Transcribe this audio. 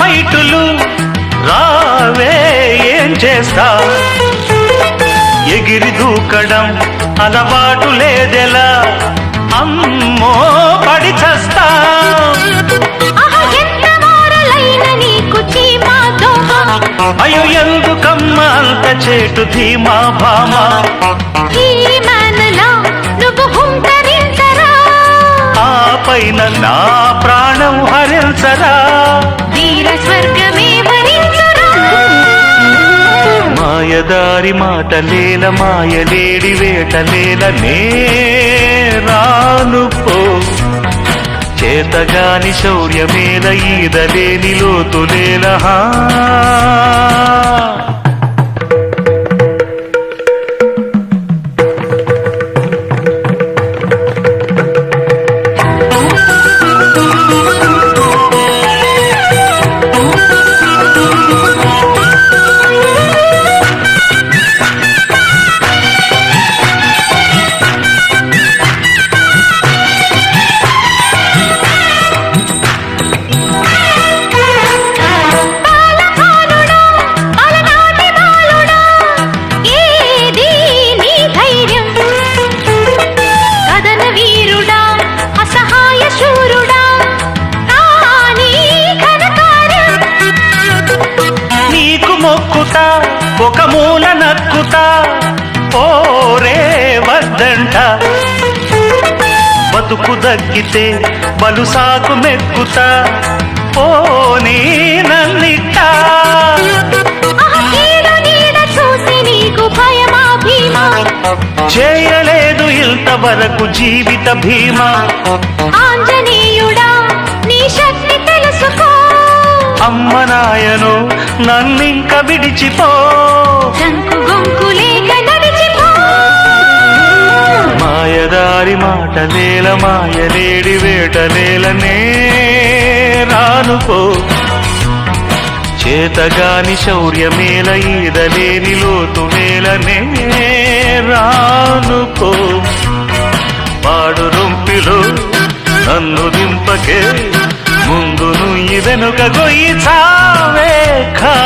పైటులు రావే ఏం చేస్తా? ఎగిరి దూకడం అలవాటు లేదెలా? అమ్మో పడి చస్తా. అయ్యో ఎందుకమ్మ అంత చేటు ధీమా భామా? పైన నా ప్రాణం హరించరా? వీర స్వర్గమే వరించురా. మాయదారి మాటలేల మాయలేడి వేటలేల నే రాను పో. చేతగాని శౌర్యమేల ఈదలేని లోతులేల నీకు మొక్కుత ఒక మూల నక్కుత ఓరే వద్దంట. బతుకు దక్కితే బలు సాకు మెక్కుత. ఓ నీ భీమా? చేయలేదు ఇంతవరకు జీవిత భీమా. ఆంజనేయుడా, నీ శక్తి తెలుసుకో. అమ్మ నాయను నన్నింక విడిచిపో. జంకు గొంకు లేక నడిచిపో. మాయదారి మాటలేల మాయలేడి వేటలేలనే రానుకో. చేతగాని శౌర్యమేల ఈదలేని లోతు మేలనే రానుకో. పాడు రొంపిలో నన్ను దింపకే ముందు నుయ్యి వెనుక గొయ్యి చావే. লেখা